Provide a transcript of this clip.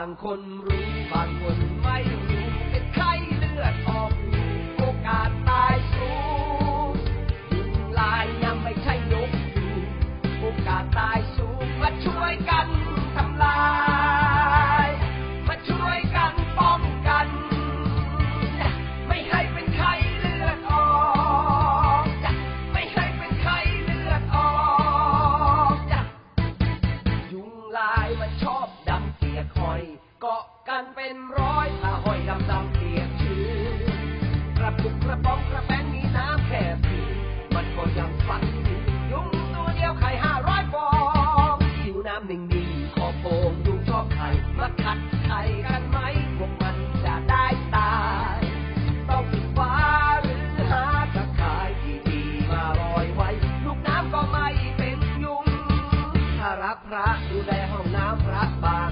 างคนรู้บางคนไม่รู้เป็นไข้เลือดออก กันเป็นร้อยถ้าหอยดำดำเปียกชื้นกระปุกกระป๋องกระแป้งมีน้ำแค่ผิมันก็ยังฝันยู่ยุงตัวเดียวไข่ห้าร้อยฟองผิวน้ำนิ่งๆขอบโป่งยุงชอบไข่มาขัดไข่กันไหมพวกมันจะได้ตายต้องปิดฟ้าหรือหาตะข่ายที่ดีมาลอยไว้ ลูกน้ำก็ไม่เป็นยุงถ้ารักพระดูแลห้องน้ำพระบาง